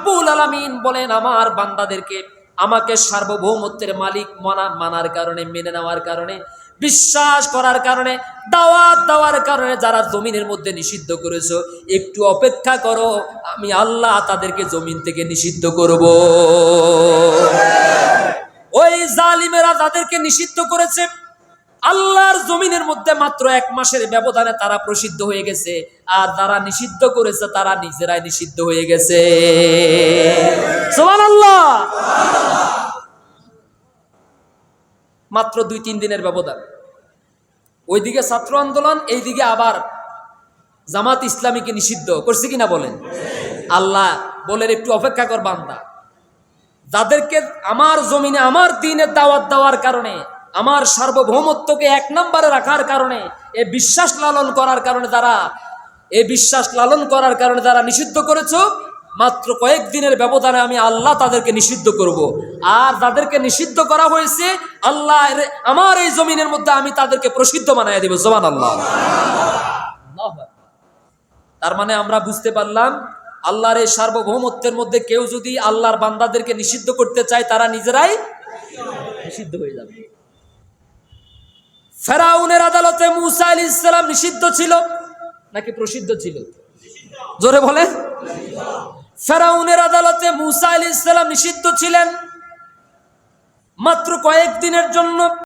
রব্বুল আলামিন বলেন, আমার বান্দাদেরকে আমাকে সার্বভৌমত্বের মালিক মানা, মানার কারণে, মেনে নেওয়ার কারণে, বিশ্বাস করার কারণে, দাওয়াত দেওয়ার কারণে যারা জমিনের মধ্যে নিষিদ্ধ করেছ, একটু অপেক্ষা করো, আমি আল্লাহ তাদেরকে জমিন থেকে নিষিদ্ধ করব। ওই জালিমেরা তাদেরকে নিষিদ্ধ করেছে আল্লাহর জমিনের মধ্যে মাত্র এক মাসের ব্যবধানে তারা প্রসিদ্ধ হয়ে গেছে। আর যারা নিষিদ্ধ করেছে, তারা নিজেরাই নিষিদ্ধ হয়ে গেছে। মাত্র দুই তিন দিনের ব্যবধান। ওইদিকে ছাত্র আন্দোলন, এইদিকে আবার জামাত ইসলামীকে নিষিদ্ধ। করছে কিনা বলেন? আল্লাহ বলেন, একটু অপেক্ষা কর বান্দা। যাদেরকে আমার জমিনে, আমার দিনের দাওয়াত দেওয়ার কারণে আমার সার্বভৌমত্বকে এক নম্বরে রাখার কারণে, এ বিশ্বাস লালন করার কারণে তারা এ বিশ্বাস লালন করার কারণে তারা নিষিদ্ধ করেছ, মাত্র কয়েকদিনের ব্যবধানে আমি আল্লাহ তাদেরকে নিষিদ্ধ করব। আর তাদেরকে নিষিদ্ধ করা হয়েছে, আল্লাহ আমার এই জমিনের মধ্যে আমি তাদেরকে প্রসিদ্ধ বানাই দেব জমান আল্লাহ তার মানে আমরা বুঝতে পারলাম, আল্লাহর এই সার্বভৌমত্বের মধ্যে কেউ যদি আল্লাহর বান্দাদেরকে নিষিদ্ধ করতে চায়, তারা নিজেরাই নিষিদ্ধ হয়ে যাবে। ফেরাউনের আদালতে মুসা আলী ইসলাম নিষিদ্ধ ছিল নাকি প্রসিদ্ধ ছিল? জোরে বলে ফেরাউনের আদালতে মুসা আলী ইসলাম নিষিদ্ধ ছিলেন মাত্র কয়েকদিনের জন্য।